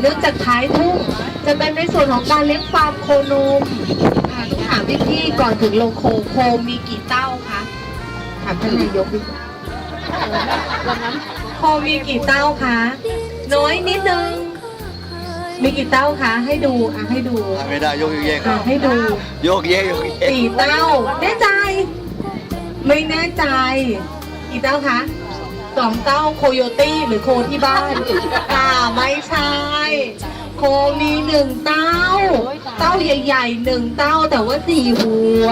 เนื่องจากท้ายทุ่งจะเป็นในส่วนของการเลี้ยงฟาร์มโคนมอ่าต้องถามพี่พี่ๆก่อนถึงโลโคโคมีกี่เต้าคะถามท่านนายกดีกว่าโคมีกี่เต้าคะน้อยนิดนึงมีกี่เต้าคะให้ดูอะให้ดูไม่ได้ยกแยกอะให้ดูโยกแยกโยกแยกสี่เต้าแน่ใจ ไม่แน่ใจกี่เต้าคะสองเต้าโคโยตี้หรือโคที่บ้านอ่าไม่ใช่ โคมีหนึ่งเต้า เต้าใหญ่ๆหนึ่งเต้าแต่ว่าสี่หัว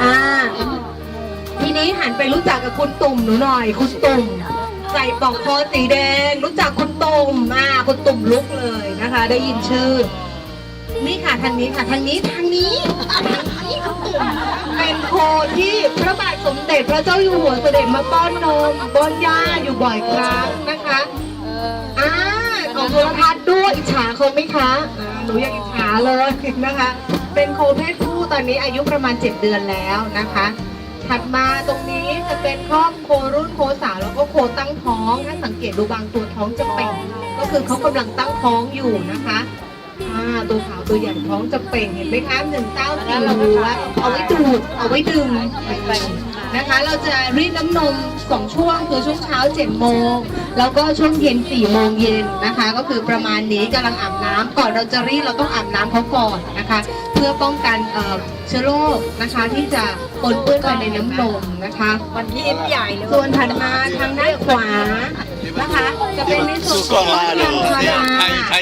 อ่า ทีนี้หันไปรู้จักกับคุณตุ่มหนูหน่อย คุณตุ่มใส่ปลอกคอสีแดง รู้จักคุณตุ่มอ่าคุณตุ่มลุกเลยนะคะ ได้ยินชื่อ นี่ค่ะทางนี้ค่ะทางนี้ทางนี้ทางนี้คุณตุ่มเป็นโคที่พระบาทสมเด็จพระเจ้าอยู่หัวเสด็จมาป้อนนมป้อนย่าอยู่บ่อยครั้งนะคะ อิจฉาเขาไหมคะอ่าหนูยังอิจฉาเลยนะคะ เป็นโคเพศผู้ตอนนี้อายุประมาณ 7 เดือนแล้วนะคะ ถัดมาตรงนี้จะเป็นครอบโครุ่นโคสาวแล้วก็โคตั้งท้องถ้าสังเกตดูบางตัวท้องจะเป่งก็คือเขากำลังตั้งท้องอยู่นะคะอ่าตัวขาวตัวใหญ่ท้องจะเป่งเห็นไหมคะหนึ่งเต้าสี่หัวเอาไว้ดูดเอาไว้ดึง นะคะ เราจะรีดน้ำนมสองช่วงคือช่วงเช้า7จ็ดโมงแล้วก็ช่วงเย็น4ี่โมงเย็นนะคะ ก็คือประมาณนี้กำลังอาบน้ำก่อนเราจะรีดเราต้องอาบน้ำเขาก่อนนะคะ เพื่อป้องกันเอ่อเชื้อโรคนะคะที่จะปนเปื้อนไปในน้ำนมนะคะวันที่ยิ้มใหญ่เลยส่วนถัดมาทางด้านขวานะคะ จะเป็นในส่วนสู้กล้องมาเลยยางพาราใครใคร